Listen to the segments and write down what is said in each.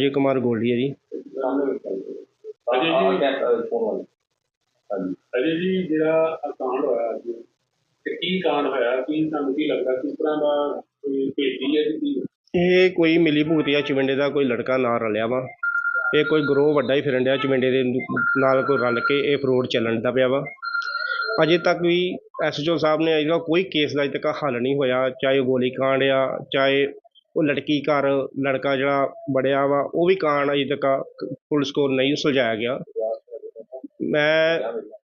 ਅਜੇ ਕੁਮਾਰ ਗੋਲਡੀ ਹੈ ਜੀ। ਅਜੇ ਜੀ ਜਿਹੜਾ ਆਹ ਕਾਂਡ ਹੋਇਆ ਅੱਜ ਤੇ ਕੀ ਕਾਂਡ ਹੋਇਆ? ਕੀ ਤੁਹਾਨੂੰ ਕੀ ਲੱਗਦਾ? ਕਿਸ ਤਰ੍ਹਾਂ ਦਾ ਕੋਈ ਭੇਜੀ ਹੈ ਜੀ ਕੀ? ਇਹ ਕੋਈ ਮਿਲੀ ਭੁਗਤੀਆ ਚਵਿੰਡੇ ਦਾ ਕੋਈ ਲੜਕਾ ਨਾਲ ਰਲਿਆ ਵਾ। ਇਹ ਕੋਈ ਗਰੋਹ ਵੱਡਾ ਹੀ ਫਿਰਨ ਡਿਆ ਚਵਿੰਡੇ ਦੇ ਨਾਲ ਕੋਈ ਰਲ ਕੇ ਇਹ ਫਰੋਡ ਚੱਲਣ ਦਾ ਪਿਆ ਵਾ। ਅਜੇ ਤੱਕ ਵੀ ਐਸਐਚਓ ਸਾਹਿਬ ਨੇ ਇਹਦਾ ਕੋਈ ਕੇਸ ਦਾ ਅਜੇ ਤੱਕ ਹੱਲ ਨਹੀਂ ਹੋਇਆ ਚਾਹੇ ਉਹ ਗੋਲੀ ਕਾਂਡ ਆ ਚਾਹੇ ਉਹ ਲੜਕੀ ਘਰ ਲੜਕਾ ਜਿਹੜਾ ਬੜਿਆ ਵਾ ਉਹ ਵੀ ਕਾਂਡ ਅਜੇ ਤੱਕ ਪੁਲਿਸ ਕੋਲ ਨਹੀਂ ਸੁਲਝਾਇਆ ਗਿਆ। ਮੈਂ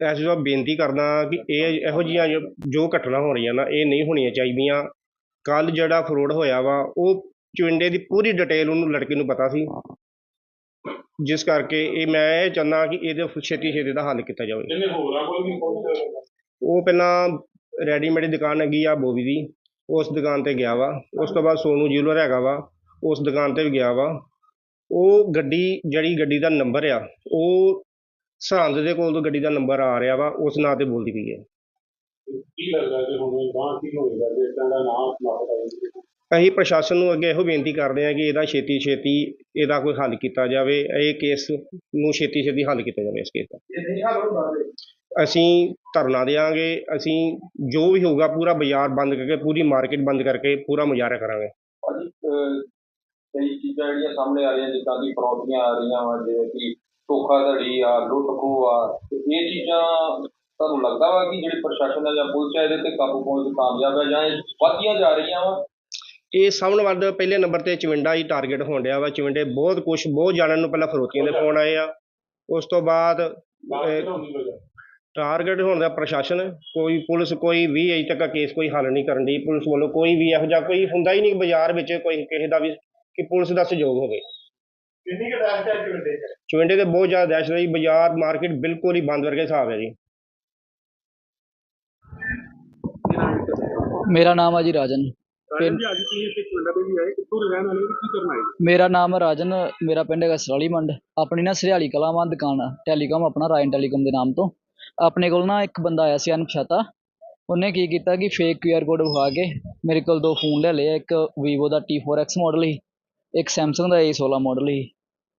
ਐਸਐਚਓ ਸਾਹਿਬ ਬੇਨਤੀ ਕਰਦਾ ਕਿ ਇਹ ਇਹੋ ਜਿਹੀਆਂ ਜੋ- ਘਟਨਾ ਹੋ ਰਹੀਆਂ ਨਾ ਇਹ ਨਹੀਂ ਹੋਣੀਆਂ ਚਾਹੀਦੀਆਂ। ਕੱਲ ਜਿਹੜਾ ਫਰੋਡ ਹੋਇਆ ਵਾ ਉਹ ਚੁੰਡੇ ਦੀ ਪੂਰੀ ਡਿਟੇਲ ਉਹਨੂੰ ਲੜਕੇ ਨੂੰ ਪਤਾ ਸੀ। ਜਿਸ ਕਰਕੇ ਇਹ ਮੈਂ ਇਹ ਚਾਹੁੰਦਾ ਕਿ ਇਹਦੇ ਛੇਤੀ ਛੇਤੀ ਦਾ ਹੱਲ ਕੀਤਾ ਜਾਵੇ। ਉਹ ਪਹਿਲਾਂ ਰੈਡੀਮੇਡ ਦੀ ਦੁਕਾਨ ਹੈਗੀ ਆ ਬੋਬੀ ਦੀ। ਉਸ ਦੁਕਾਨ ਤੇ ਗਿਆ ਵਾ। ਉਸ ਤੋਂ ਬਾਅਦ ਸੋਨੂ ਜਿਊਲਰ ਹੈਗਾ ਵਾ ਉਸ ਦੁਕਾਨ ਤੇ ਵੀ ਗਿਆ ਵਾ। ਉਹ ਗੱਡੀ ਜਿਹੜੀ ਗੱਡੀ ਦਾ ਨੰਬਰ ਆ ਉਹ ਸਰਹੰਦ ਦੇ ਕੋਲ ਤੋਂ ਗੱਡੀ ਦਾ ਨੰਬਰ ਆ ਰਿਹਾ ਵਾ ਉਸ ਨਾਂ ਤੇ ਬੋਲਦੀ ਪਈ ਹੈ। ਕੀ ਲੱਗਦਾ ਕਿ ਹੁਣ ਗਾਂ ਕੀ ਹੋਏਗਾ ਜੇ ਇਸ ਤਰ੍ਹਾਂ ਦਾ ਨਾਮ ਸਮਾਪਤ ਆਇਆ ਅਸੀਂ ਪ੍ਰਸ਼ਾਸਨ ਨੂੰ ਅੱਗੇ ਇਹੋ ਬੇਨਤੀ ਕਰਦੇ ਹਾਂ ਕਿ ਇਹਦਾ ਛੇਤੀ ਛੇਤੀ ਇਹਦਾ ਕੋਈ ਹੱਲ ਕੀਤਾ ਜਾਵੇ ਇਹ ਕੇਸ ਨੂੰ ਛੇਤੀ ਛੇਤੀ ਹੱਲ ਕੀਤਾ ਜਾਵੇ ਇਸ ਕੇਸ ਦਾ। ਅਸੀਂ ਧਰਨਾ ਦੇਵਾਂਗੇ ਅਸੀਂ ਜੋ ਵੀ ਹੋਊਗਾ ਪੂਰਾ ਬਾਜ਼ਾਰ ਬੰਦ ਕਰਕੇ ਪੂਰੀ ਮਾਰਕੀਟ ਬੰਦ ਕਰਕੇ ਪੂਰਾ ਮੁਜ਼ਾਹਰਾ ਕਰਾਂਗੇ। ਭਾਜੀ ਅਹ ਕਈ ਚੀਜ਼ਾਂ ਜਿਹੜੀਆਂ ਸਾਹਮਣੇ ਆ ਰਹੀਆਂ ਜਿੱਦਾਂ ਦੀ ਫਰੌਡੀਆਂ ਆ ਰਹੀਆਂ ਵਾ ਜਿਵੇਂ ਕਿ ਧੋਖਾਧੜੀ ਆ ਲੁੱਟ ਖੋਹ ਆ ਤੇ ਇਹ ਚੀਜ਼ਾਂ ਤੁਹਾਨੂੰ ਲੱਗਦਾ ਵਾ ਕਿ ਜਿਹੜੀ ਪ੍ਰਸ਼ਾਸਨ ਹੈ ਜਾਂ ਪੁਲਿਸ ਹੈ ਇਹਦੇ ਤੇ ਕਾਬੂ ਪਾਉਣ 'ਚ ਕਾਮਯਾਬ ਹੈ ਜਾਂ ਇਹ ਵੱਧਦੀਆਂ ਜਾ ਰਹੀਆਂ ਵਾ? ਇਹ ਸਭ ਨਾਲੋਂ ਵੱਧ ਪਹਿਲੇ ਨੰਬਰ ਤੇ ਚਵਿੰਡਾ ਹੀ ਟਾਰਗੇਟ ਹੋਣ ਡਿਆ ਵਾ। ਚਵਿੰਡੇ ਬਹੁਤ ਕੁਝ ਬਹੁਤ ਜਾਣਨ ਨੂੰ ਪਹਿਲਾਂ ਫਰੋਤੀਆਂ ਦੇ ਫੋਨ ਆਏ ਆ। ਉਸ ਤੋਂ ਬਾਅਦ ਟਾਰਗੇਟ ਹੋਣ ਦਾ ਪ੍ਰਸ਼ਾਸਨ ਕੋਈ ਪੁਲਿਸ ਕੋਈ ਵੀ ਅਜੇ ਤੱਕ ਕੇਸ ਕੋਈ ਹੱਲ ਨਹੀਂ ਕਰਨ ਦੀ ਪੁਲਿਸ ਵੱਲੋਂ ਕੋਈ ਵੀ ਇਹੋ ਜਿਹਾ ਕੋਈ ਹੁੰਦਾ ਹੀ ਨਹੀਂ ਬਾਜ਼ਾਰ ਵਿੱਚ ਕੋਈ ਕਿਸੇ ਦਾ ਵੀ ਕਿ ਪੁਲਿਸ ਦਾ ਸਹਿਯੋਗ ਹੋਵੇ। ਕਿੰਨੀ ਕੁ ਦਹਿਸ਼ਤ ਹੈ ਚੁੰਡੇ ਚ ਚਵਿੰਡੇ ਤੇ ਬਹੁਤ ਜ਼ਿਆਦਾ ਦਹਿਸ਼ਤ ਹੈ ਜੀ। ਬਾਜ਼ਾਰ ਮਾਰਕੀਟ ਬਿਲਕੁਲ ਹੀ ਬੰਦ ਵਰਗੇ ਹਿਸਾਬ ਹੈ ਜੀ। ਮੇਰਾ ਨਾਮ ਹੈ ਜੀ ਰਾਜਨ। ਰਾਜਨ ਮੇਰਾ ਨਾਮ ਰਾਜਨ ਮੇਰਾ ਪਿੰਡ ਹੈਗਾ ਸਰਾਲੀ ਮੰਡ। ਆਪਣੀ ਨਾ ਸਰਿਆਲੀ ਕਲਾਵਾਂ ਦੁਕਾਨ ਆ ਟੈਲੀਕਾਮ ਆਪਣਾ ਰਾਇਨ ਟੈਲੀਕਾਮ ਦੇ ਨਾਮ ਤੋਂ। ਆਪਣੇ ਕੋਲ ਨਾ ਇੱਕ ਬੰਦਾ ਆਇਆ ਸੀ ਅਣਪਛਾਤਾ ਉਹਨੇ ਕੀ ਕੀਤਾ ਕਿ ਫੇਕ QR ਕੋਡ ਵਿਖਾ ਕੇ ਮੇਰੇ ਕੋਲ ਦੋ ਫੋਨ ਲੈ ਲਏ, ਇੱਕ Vivo ਦਾ T4X ਮਾਡਲ ਸੀ, ਇੱਕ Samsung ਦਾ A16 ਮਾਡਲ ਸੀ।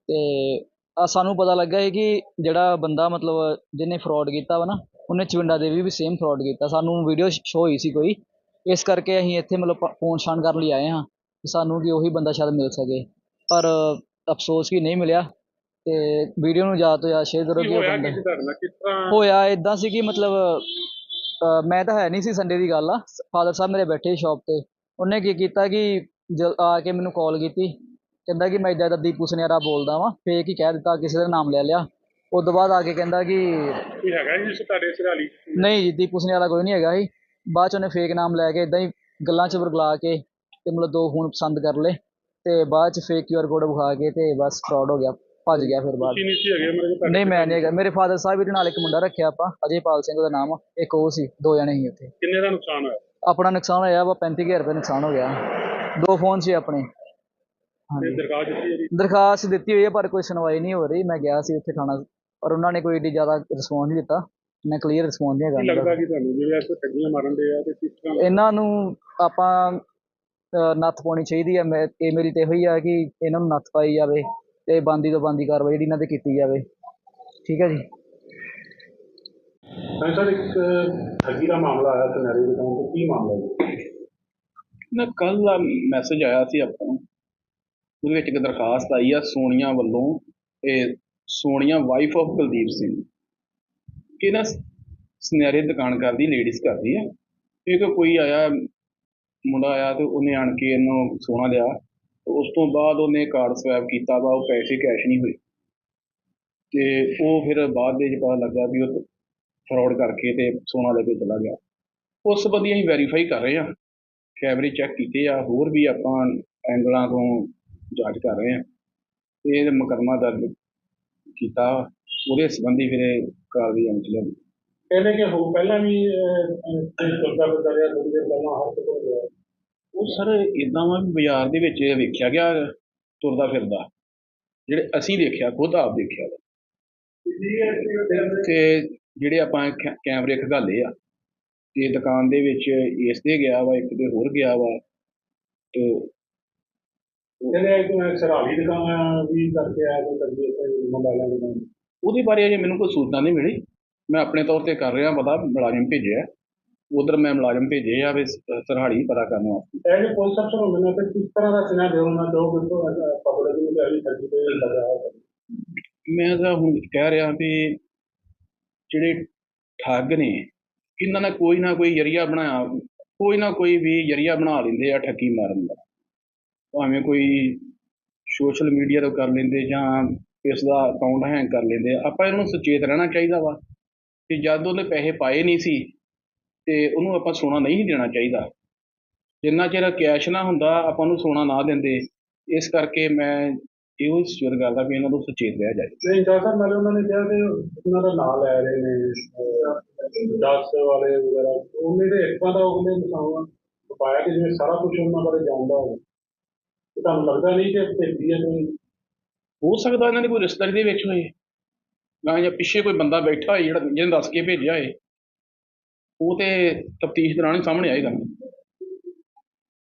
ਤੇ ਆ ਸਾਨੂੰ ਪਤਾ ਲੱਗਾ ਹੈ ਕਿ ਜਿਹੜਾ ਬੰਦਾ ਮਤਲਬ ਜਿਹਨੇ ਫਰਾਡ ਕੀਤਾ ਵਾ ਨਾ, ਉਹਨੇ ਚਵਿੰਡਾ ਦੇ ਵੀ ਸੇਮ ਫਰਾਡ ਕੀਤਾ। ਸਾਨੂੰ ਵੀਡੀਓ ਸ਼ੋ ਹੋਈ ਸੀ ਕੋਈ। ਇਸ ਕਰਕੇ ਅਸੀਂ ਇੱਥੇ ਮਤਲਬ ਫੋਨ ਸ਼ਾਨ ਕਰਨ ਲਈ ਆਏ ਹਾਂ ਸਾਨੂੰ ਕਿ ਉਹੀ ਬੰਦਾ ਸ਼ਾਇਦ ਮਿਲ ਸਕੇ। ਪਰ ਅਫਸੋਸ ਕਿ ਨਹੀਂ ਮਿਲਿਆ। ਤੇ ਵੀਡੀਓ ਨੂੰ ਜ਼ਿਆਦਾ ਤੋਂ ਜ਼ਿਆਦਾ ਸ਼ੇਅਰ ਕਰੋ ਕੀ ਹੋਇਆ ਕਿ ਨਾਲ ਕਿਸ ਤਰ੍ਹਾਂ? ਹੋਇਆ ਇਦਾਂ ਸੀ ਕਿ ਮਤਲਬ ਅਹ ਮੈਂ ਤਾਂ ਹੈ ਨਹੀਂ ਸੀ ਸੰਡੇ ਦੀ ਗੱਲ ਆ। ਫਾਦਰ ਸਾਹਿਬ ਮੇਰੇ ਬੈਠੇ ਸ਼ਾਪ ਤੇ। ਉਹਨੇ ਕੀ ਕੀਤਾ ਕਿ ਜ- ਆ ਕੇ ਮੈਨੂੰ ਕਾਲ ਕੀਤੀ। ਕਹਿੰਦਾ ਕਿ ਮੈਂ ਇੱਦਾਂ ਦਾ ਦੀਪੂ ਸੁਨਿਆਰਾ ਬੋਲਦਾ ਵਾਂ ਫੇਕ ਹੀ ਕਹਿ ਦਿੱਤਾ ਕਿਸੇ ਦਾ ਨਾਮ ਲੈ ਲਿਆ। ਉਸ ਤੋਂ ਬਾਅਦ ਆ ਕੇ ਕਹਿੰਦਾ ਕਿ ਹੈਗਾ ਜੀ ਤੁਹਾਡੇ ਸਿਰਾਲੀ? ਨਹੀਂ ਜੀ ਦੀਪੂ ਸੁਨਿਆਰਾ ਕੋਈ ਨਹੀਂ ਹੈਗਾ ਸੀ ਬਾਅਦ ਚ ਉਹਨੇ ਫੇਕ ਨਾਮ ਲੈ ਕੇ ਇਦਾਂ ਹੀ ਗੱਲਾਂ ਚ ਵਰਗਲਾ ਕੇ ਤੇ ਮਤਲਬ ਦੋ ਫੋਨ ਪਸੰਦ ਕਰ ਲਏ। ਤੇ ਬਾਅਦ ਚ ਫੇਕ ਕਿਊਆਰ ਕੋਡ ਵਿਖਾ ਕੇ ਤੇ ਬਸ ਫਰਾਡ ਹੋ ਗਿਆ। ਭੱਜ ਗਿਆ ਫਿਰ ਬਾਅਦ ਕੀ ਨਹੀਂ ਸੀ ਹੈਗੇ ਮੇਰੇ ਕੋਲ ਨਹੀਂ ਮੈਂ ਨਹੀਂ ਹੈਗਾ। ਮੇਰੇ ਫਾਦਰ ਸਾਹਿਬ ਦੇ ਨਾਲ ਇੱਕ ਮੁੰਡਾ ਰੱਖਿਆ ਆਪਾਂ ਅਜੇਪਾਲ ਸਿੰਘ ਦਾ ਨਾਮ ਆ, ਇੱਕ ਉਹ ਸੀ ਦੋ ਜਣੇ ਸੀ ਉੱਥੇ। ਕਿੰਨੇ ਦਾ ਨੁਕਸਾਨ ਹੋਇਆ? ਆਪਣਾ ਨੁਕਸਾਨ ਹੋਇਆ ਵਾ 35000 ਰੁਪਏ ਨੁਕਸਾਨ ਹੋ ਗਿਆ। ਦੋ ਫੋਨ ਸੀ ਆਪਣੇ। ਤੇ ਹਾਂਜੀ ਦਰਗਾਹ ਦਿੱਤੀ ਇਹਦੀ ਦਰਖਾਸਤ ਦਿੱਤੀ ਹੋਈ ਹੈ ਪਰ ਕੋਈ ਸੁਣਵਾਈ ਨਹੀਂ ਹੋ ਰਹੀ। ਮੈਂ ਗਿਆ ਸੀ ਉੱਥੇ ਥਾਣਾ ਪਰ ਉਹਨਾਂ ਨੇ ਕੋਈ ਏਡੀ ਜ਼ਿਆਦਾ ਰਿਸਪੌਂਸ ਨਹੀਂ ਦਿੱਤਾ। ਮੈਂ ਕਲੀਅਰ ਰਿਸਪੌਂਸ ਨਹੀਂ ਕੀ ਹੈਗਾ ਲੱਗਦਾ। ਕਿ ਤੁਹਾਨੂੰ ਜਿਹੜੇ ਇਸ ਠੱਗੀਆਂ ਮਾਰਨ ਦੇ ਆ ਤੇ ਕਿਸ ਤਰ੍ਹਾਂ ਇਹਨਾਂ ਨੂੰ ਆਪਾਂ ਅਹ, ਨੱਥ ਪਾਉਣੀ ਚਾਹੀਦੀ ਹੈ ਮੈਂ ਇਹ ਮੇਰੀ ਤੇ ਇਹੋ ਹੀ ਆ ਕਿ ਇਹਨਾਂ ਨੂੰ ਨੱਥ ਪਾਈ ਜਾਵੇ। ਤੇ ਬੰਦੀ ਤੋਂ ਬੰਦੀ ਕਾਰਵਾਈ ਜਿਹੜੀ ਇਹਨਾਂ ਤੇ ਕੀਤੀ ਜਾਵੇ। ਠੀਕ ਹੈ ਜੀ? ਸਰ ਇੱਕ ਠੱਗੀ ਦਾ ਮਾਮਲਾ ਆਇਆ ਸੁਨਹਿਰੀ ਦੁਕਾਨ ਤੇ ਕੀ ਮਾਮਲਾ ਹੈ ਨਾ ਕੱਲ ਦਾ ਮੈਸੇਜ ਆਇਆ ਸੀ ਆਪਾਂ ਨੂੰ ਉਹਦੇ ਵਿੱਚ ਇੱਕ ਦਰਖਾਸਤ ਆਈ ਆ ਸੋਨੀਆ ਵੱਲੋਂ ਇਹ ਸੋਨੀਆ ਵਾਈਫ ਆਫ ਕੁਲਦੀਪ ਸਿੰਘ। ਕਿ ਨਾ ਦੁਕਾਨ ਕਰਦੀ ਲੇਡੀਜ਼ ਕਰਦੀ ਆ। ਇਹ ਕੋਈ ਆਇਆ ਮੁੰਡਾ ਆਇਆ ਤੇ ਉਹਨੇ ਆਣ ਕੇ ਇਹਨੂੰ ਸੋਨਾ ਲਿਆ। ਉਸ ਤੋਂ ਬਾਅਦ ਉਹਨੇ ਕਾਰਡ ਸਵੈਪ ਕੀਤਾ ਵਾ, ਉਹ ਪੈਸੇ ਕੈਸ਼ ਨਹੀਂ ਹੋਏ। ਤੇ ਉਹ ਫਿਰ ਬਾਅਦ ਦੇ ਵਿੱਚ ਪਤਾ ਲੱਗਾ ਵੀ ਉਹ ਫਰਾਡ ਕਰਕੇ ਤੇ ਸੋਨਾ ਲੈ ਕੇ ਚਲਾ ਗਿਆ। ਉਸ ਸੰਬੰਧੀ ਅਸੀਂ ਵੈਰੀਫਾਈ ਕਰ ਰਹੇ ਹਾਂ। ਕੈਮਰੇ ਚੈੱਕ ਕੀਤੇ ਆ, ਹੋਰ ਵੀ ਆਪਾਂ ਐਂਗਲਾਂ ਤੋਂ ਜਾਂਚ ਕਰ ਰਹੇ ਹਾਂ। ਤੇ ਇਹ ਮੁਕੱਦਮਾ ਦਰਜ ਕੀਤਾ। ਉਹਦੇ ਸੰਬੰਧੀ ਫਿਰ ਇਹ ਕਾਰਵਾਈ ਅਮਲ ਚ ਲਿਆਂਦੀ ਕਹਿੰਦੇ ਕਿ ਹੋ ਪਹਿਲਾਂ ਵੀ ਤੁਰਦਾ ਫਿਰਦਾ ਰਿਹਾ ਥੋੜੀ ਦੇਰ ਪਹਿਲਾਂ ਹਰ ਹੋ ਉਹ ਸਰ ਇਦਾਂ ਵਾ ਵੀ ਬਾਜ਼ਾਰ ਦੇ ਵਿੱਚ ਇਹ ਵੇਖਿਆ ਗਿਆ ਤੁਰਦਾ ਫਿਰਦਾ। ਜਿਹੜੇ ਅਸੀਂ ਦੇਖਿਆ ਖੁਦ ਆਪ ਦੇਖਿਆ ਵਾ। ਤੇ ਜਿਹੜੇ ਆਪਾਂ ਕੈ- ਕੈਮਰੇ ਖਗਾਲੇ ਆ ਤੇ ਦੁਕਾਨ ਦੇ ਵਿੱਚ ਇਸ ਦੇ ਗਿਆ ਵਾ ਇੱਕ ਤੇ ਹੋਰ ਗਿਆ ਵਾ ਤੇ ਕਹਿੰਦੇ ਇੱਕ ਮੈਂ ਸਰਾਲੀ ਦੁਕਾਨ ਵੀ ਕਰਕੇ ਆਇਆ ਕੋਈ ਕਦੀ ਇੱਥੇ ਮੋਬਾਈਲਾਂ ਦੀ ਦੁਕਾਨ ਉਹਦੇ ਬਾਰੇ ਅਜੇ ਮੈਨੂੰ ਕੋਈ ਸੂਚਨਾ ਨਹੀਂ ਮਿਲੀ। ਮੈਂ ਆਪਣੇ ਤੌਰ ਤੇ ਕਰ ਰਿਹਾ ਪਤਾ ਮੁਲਾਜ਼ਮ ਭੇਜਿਆ। ਉਧਰ ਮੈਂ ਮੁਲਾਜ਼ਮ ਭੇਜੇ ਆ ਵੀ ਸ- ਸਰਹਾਲੀ ਪਤਾ ਕਰਨ ਵਾਸਤੇ। ਇਹ ਜੋ ਪੁਲਿਸ ਅਫਸਰ ਹੁੰਦੇ ਨੇ ਤੇ ਕਿਸ ਤਰ੍ਹਾਂ ਦਾ ਸੁਨੇਹਾ ਦੇਣਾ ਦੋ ਬਿਲਕੁਲ ਪਬਲਿਕ ਨੂੰ ਅਜੀ ਸੱਜੀ ਤੇ ਲੱਗਾ ਮੈਂ ਤਾਂ ਹੁਣ ਕਹਿ ਰਿਹਾ ਵੀ ਜਿਹੜੇ ਠੱਗ ਨੇ ਇਹਨਾਂ ਨੇ ਕੋਈ ਨਾ ਕੋਈ ਜਰੀਆ ਬਣਾਇਆ ਕੋਈ ਨਾ ਕੋਈ ਵੀ ਜਰੀਆ ਬਣਾ ਲੈਂਦੇ ਆ ਠੱਗੀ ਮਾਰਨ ਦਾ। ਭਾਵੇਂ ਕੋਈ ਸੋਸ਼ਲ ਮੀਡੀਆ ਤੋਂ ਕਰ ਲੈਂਦੇ ਜਾਂ ਇਸ ਦਾ ਅਕਾਊਂਟ ਹੈਂਗ ਕਰ ਲੈਂਦੇ ਆਪਾਂ ਇਹਨਾਂ ਸੁਚੇਤ ਰਹਿਣਾ ਚਾਹੀਦਾ ਵਾ। ਕਿ ਜਦ ਉਹਨੇ ਪੈਸੇ ਪਾਏ ਨਹੀਂ ਸੀ ਤੇ ਉਹਨੂੰ ਆਪਾਂ ਸੋਨਾ ਨਹੀਂ ਦੇਣਾ ਚਾਹੀਦਾ। ਜਿੰਨਾ ਚਿਰ ਕੈਸ਼ ਨਾ ਹੁੰਦਾ ਆਪਾਂ ਨੂੰ ਸੋਨਾ ਨਾ ਦਿੰਦੇ। ਇਸ ਕਰਕੇ ਮੈਂ ਇਹੋ ਹੀ ਸੁਚੇਤ ਕਰਦਾ ਵੀ ਇਹਨਾਂ ਤੋਂ ਸੁਚੇਤ ਰਿਹਾ ਜਾਏ। ਨਹੀਂ ਡਾਕਟਰ ਨਾਲੇ ਉਹਨਾਂ ਨੇ ਕਿਹਾ ਕਿ ਉਹਨਾਂ ਦਾ ਨਾਂ ਲੈ ਰਹੇ ਨੇ ਦਾਸ ਵਾਲੇ ਵਗੈਰਾ। ਉਹਨੇ ਦੇ ਇੱਕਾਂ ਦਾ ਉਹਨੇ ਮਸਾਵਾ ਪਾਇਆ ਕਿ ਜਿਵੇਂ ਸਾਰਾ ਕੁਝ ਉਹਨਾਂ ਬਾਰੇ ਜਾਣਦਾ ਹੋਵੇ। ਤੁਹਾਨੂੰ ਲੱਗਦਾ ਨਹੀਂ ਕਿ ਭੇਜੀ ਹੈ ਕੋਈ? ਹੋ ਸਕਦਾ ਇਹਨਾਂ ਦੀ ਕੋਈ ਰਿਸ਼ਤੇਦਾਰੀ ਦੇ ਵਿੱਚ ਹੋਏ। ਜਾਂ ਜਾਂ ਪਿੱਛੇ ਕੋਈ ਬੰਦਾ ਬੈਠਾ ਹੋਏ ਜਿਹੜਾ ਜਿਹਨੇ ਦੱਸ ਕੇ ਭੇਜਿਆ ਹੋਏ। ਉਹ ਤੇ ਤਫਤੀਸ਼ ਦੌਰਾਨ ਹੀ ਸਾਹਮਣੇ ਆਏਗਾ।